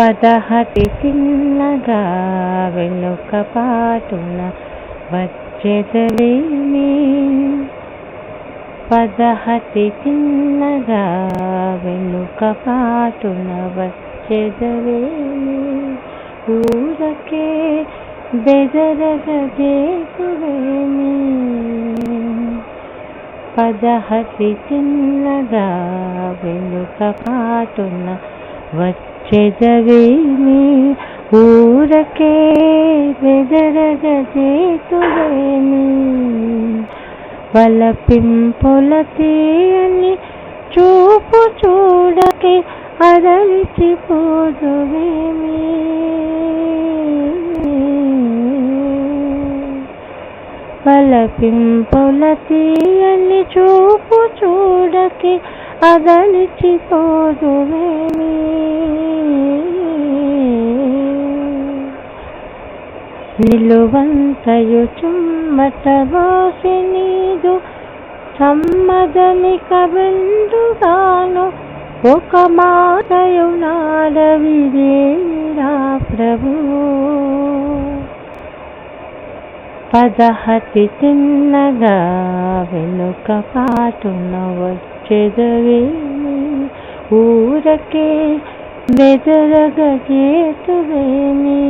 పదహటి చిన్నగా వెనుక పాటున వచ్చెదవేమి పదహతి చిన్నగా వెనుక పాటున వచ్చెదవేమి ఊరకే బెదరగదేకువేమి పదహతి చిన్నగా వెనుక పాటున వచ్చెదవేమి ఊరకే బెదరగదేకువేమి వలపింపుల తీయని చూపు చూడకే అదలిచిపోదువేమి? వలపింపుల తీయని చూపు చూడకి అదలిచిపోదువేమి? నిలువంతయు చుమ్మటవాసి నీదు సమ్మదమిక వెండుగాను ఒక మాటయు నాడవిదేరా ప్రభు. పదహతి తిన్నగా వెనుక పాటున వచ్చెదవేమి ఊరకే బెదరగ చేతువేమీ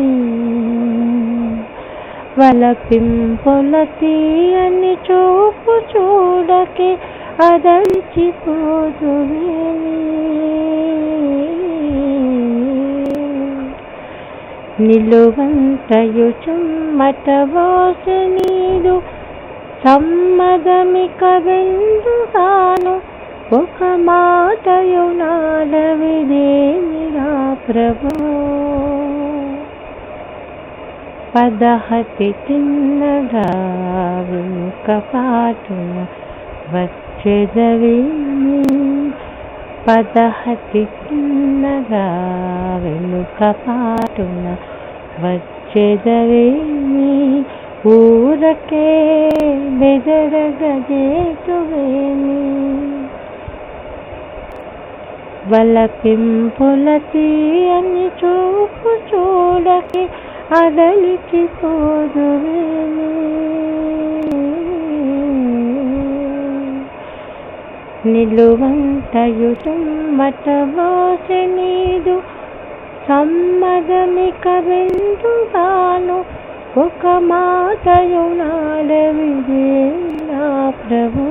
వలపింపుల తీయని చూపు చూడకే అదలిచిపోదువేమి నిలువంతయు చుమ్మట వాసి నీదు సమ్మదమిక వెందుగాను ఒక మాటయు నాడవిదేమిరా ప్రభు. పదహతి తిన్నగా వెనుక పాటున పదహతి తిన్నగా వెనుక పాటున వచ్చెదవేమి ఊరకే బెదరగదేటువేమి వలపింపుల తీయని చూపు చూడకే అదలిచిపోదువేమి నిలువంతయు చుమ్మట వాసి నీదు సమ్మదమిక వెందుగాను ఒక మాతయు నాడవిదే నా ప్రభు?